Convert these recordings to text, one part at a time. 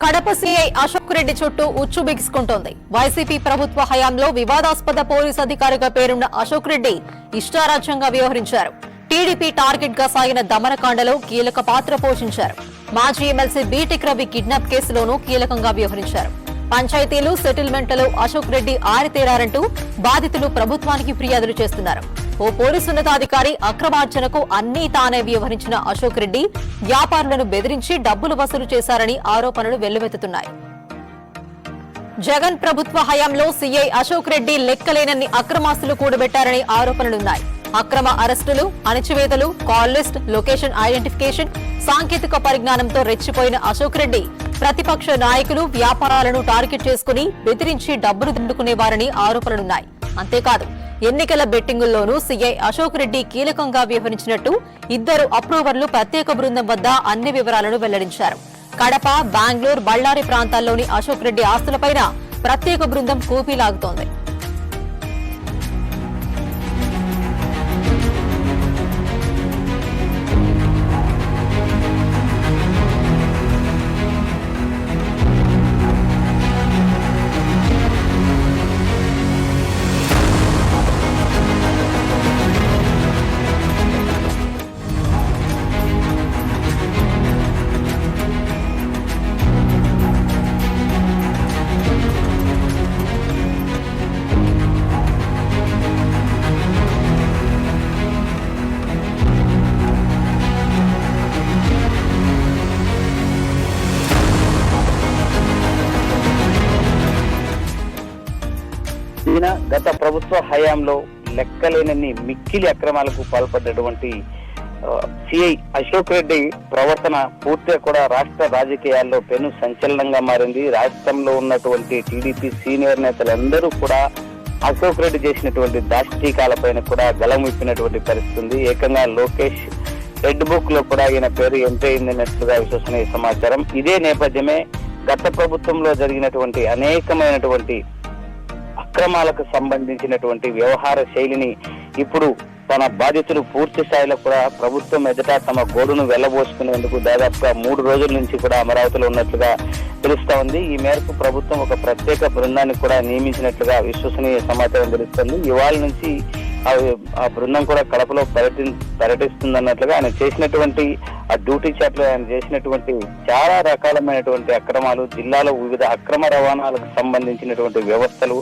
Kadapa CI Ashok Reddy చుట్టూ ఉచ్చు బిగుసుకుంటోంది. YCP ప్రభుత్వ హయాంలో వివాదాస్పద పోలీస్ అధికారిగా పేరున్న అశోక్ రెడ్డి ఇష్టారాజ్యంగా వ్యవహరించారు. టీడీపీ టార్గెట్గా సాగిన దమనకాండలో కీలక పాత్ర పోషించారు. మాజీ MLC B Tech Ravi kidnap కేసులోనూ కీలకంగా వ్యవహరించారు. పంచాయతీలు సెటిల్మెంట్లలో అశోక్ రెడ్డి ఆరితేరారంటూ బాధితులు ప్రభుత్వానికి ఫిర్యాదులు చేస్తున్నారు. ఓ పోలీసు ఉన్నతాధికారి అక్రమార్జనకు అన్నీ తానే వ్యవహరించిన అశోక్ రెడ్డి వ్యాపారులను బెదిరించి డబ్బులు వసూలు చేశారని ఆరోపణలు వెల్లువెత్తుతున్నాయి. జగన్ ప్రభుత్వ హయాంలో సీఐ అశోక్ రెడ్డి లెక్కలేనన్ని అక్రమాస్తులు కూడబెట్టారని ఆరోపణలున్నాయి. అక్రమ అరెస్టులు అణచివేతలు కాల్ లిస్ట్ లొకేషన్ ఐడెంటిఫికేషన్ సాంకేతిక పరిజ్ఞానంతో రెచ్చిపోయిన అశోక్ రెడ్డి ప్రతిపక్ష నాయకులు వ్యాపారాలను టార్గెట్ చేసుకుని బెదిరించి డబ్బులు దిండుకునేవారని ఆరోపణలున్నాయి. అంతేకాదు ఎన్నికల బెట్టింగుల్లోనూ సీఐ అశోక్ రెడ్డి కీలకంగా వ్యవహరించినట్టు ఇద్దరు అప్రూవర్లు ప్రత్యేక బృందం వద్ద అన్ని వివరాలను వెల్లడించారు. కడప బెంగళూరు బళ్ళారి ప్రాంతాల్లోని అశోక్ రెడ్డి ఆస్తులపైన ప్రత్యేక బృందం కూపీలాగుతోంది. ఈయన గత ప్రభుత్వ హయాంలో లెక్కలేనన్ని మిక్కిలి అక్రమాలకు పాల్పడ్డటువంటి సిఐ అశోక్ రెడ్డి ప్రవర్తన పూర్తిగా కూడా రాష్ట్ర రాజకీయాల్లో పెను సంచలనంగా మారింది. రాష్ట్రంలో ఉన్నటువంటి టీడీపీ సీనియర్ నేతలందరూ కూడా అశోక్ రెడ్డి చేసినటువంటి దాష్టీకాలపైన కూడా గలం విప్పినటువంటి పరిస్థితి ఉంది. ఏకంగా లోకేష్ రెడ్ బుక్లో కూడా ఈయన పేరు ఎంట్రీ అయిందన్నట్లుగా విశ్వసనీయ సమాచారం. ఇదే నేపథ్యమే గత ప్రభుత్వంలో జరిగినటువంటి అనేకమైనటువంటి అక్రమాలకు సంబంధించినటువంటి వ్యవహార శైలిని ఇప్పుడు తన బాధితులు పూర్తి స్థాయిలో కూడా ప్రభుత్వం ఎదుట తమ గోడును వెళ్ళబోసుకునేందుకు దాదాపుగా మూడు రోజుల నుంచి కూడా అమరావతిలో ఉన్నట్లుగా తెలుస్తా ఉంది. ఈ మేరకు ప్రభుత్వం ఒక ప్రత్యేక బృందాన్ని కూడా నియమించినట్లుగా విశ్వసనీయ సమాచారం తెలుస్తుంది. ఇవాళ నుంచి ఆ బృందం కూడా కడపలో పర్యటి పర్యటిస్తుందన్నట్లుగా ఆయన చేసినటువంటి ఆ డ్యూటీ చాట్లో ఆయన చేసినటువంటి చాలా రకాలమైనటువంటి అక్రమాలు జిల్లాలో వివిధ అక్రమ రవాణాలకు సంబంధించినటువంటి వ్యవస్థలు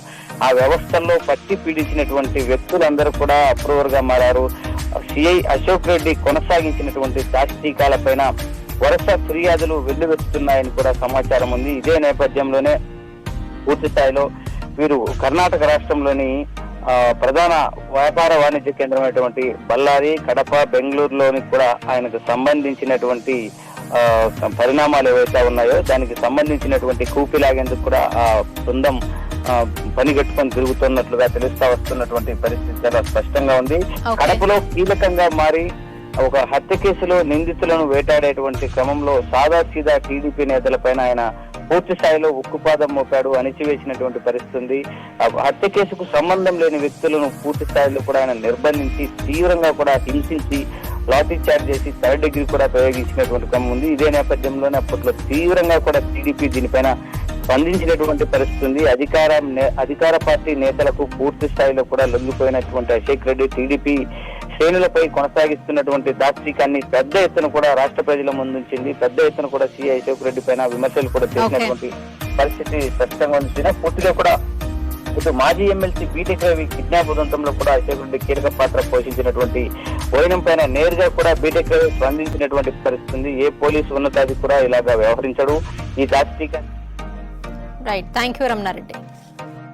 ఆ వ్యవస్థల్లో పట్టి పీడించినటువంటి వ్యక్తులందరూ కూడా అప్రూవర్గా మారారు. సిఐ అశోక్ రెడ్డి కొనసాగించినటువంటి దాష్టీకాలపైన వరుస ఫిర్యాదులు వెల్లువెత్తుతున్నాయని కూడా సమాచారం ఉంది. ఇదే నేపథ్యంలోనే పూర్తి స్థాయిలో వీరు కర్ణాటక రాష్ట్రంలోని ప్రధాన వ్యాపార వాణిజ్య కేంద్రమైనటువంటి బళ్ళారి కడప బెంగళూరులోని కూడా ఆయనకు సంబంధించినటువంటి పరిణామాలు ఏవైతే ఉన్నాయో దానికి సంబంధించినటువంటి కూపిలాగేందుకు కూడా ఆ బృందం పనిగట్టుకొని తిరుగుతున్నట్లుగా తెలుస్తా వస్తున్నటువంటి పరిస్థితి చాలా స్పష్టంగా ఉంది. కడపలో కీలకంగా మారి ఒక హత్య కేసులో నిందితులను వేటాడేటువంటి క్రమంలో సాదా సీదా టీడీపీ నేతలపైన ఆయన పూర్తి స్థాయిలో ఉక్కుపాదం మోపాడు అణిచివేసినటువంటి పరిస్థితి ఉంది. హత్య కేసుకు సంబంధం లేని వ్యక్తులను పూర్తి స్థాయిలో కూడా ఆయన నిర్బంధించి తీవ్రంగా కూడా హింసించి లాఠీ చార్జ్ చేసి థర్డ్ డిగ్రీ కూడా ప్రయోగించినటువంటి క్రమం ఉంది. ఇదే నేపథ్యంలోనే అప్పట్లో తీవ్రంగా కూడా టీడీపీ దీనిపైన స్పందించినటువంటి పరిస్థితి ఉంది. అధికార అధికార పార్టీ నేతలకు పూర్తి స్థాయిలో కూడా లొంగిపోయినటువంటి అశేక్ రెడ్డి టీడీపీ శ్రేణులపై కొనసాగిస్తున్నటువంటి దాష్టికాన్ని పెద్ద ఎత్తున కూడా రాష్ట్ర ప్రజల ముందుంచింది పెద్ద ఎత్తున కూడా సిఐ అశోక్ రెడ్డి పైన విమర్శలు కూడా చేసినటువంటి పరిస్థితి స్పష్టంగా ఉంది. పూర్తిగా కూడా ఇటు మాజీ MLC B Tech Ravi kidnap ఉదంతంలో కూడా అశోక్ రెడ్డి కీలక పాత్ర పోషించినటువంటి వైనం పైన నేరుగా కూడా బీటెక్ రవి స్పందించినటువంటి పరిస్థితి ఉంది ఏ పోలీసు ఉన్నతాధికారి కూడా ఇలాగా వ్యవహరించడు. ఈ దాష్టికాన్ని రైట్ థ్యాంక్ యూ రమణారెడ్డి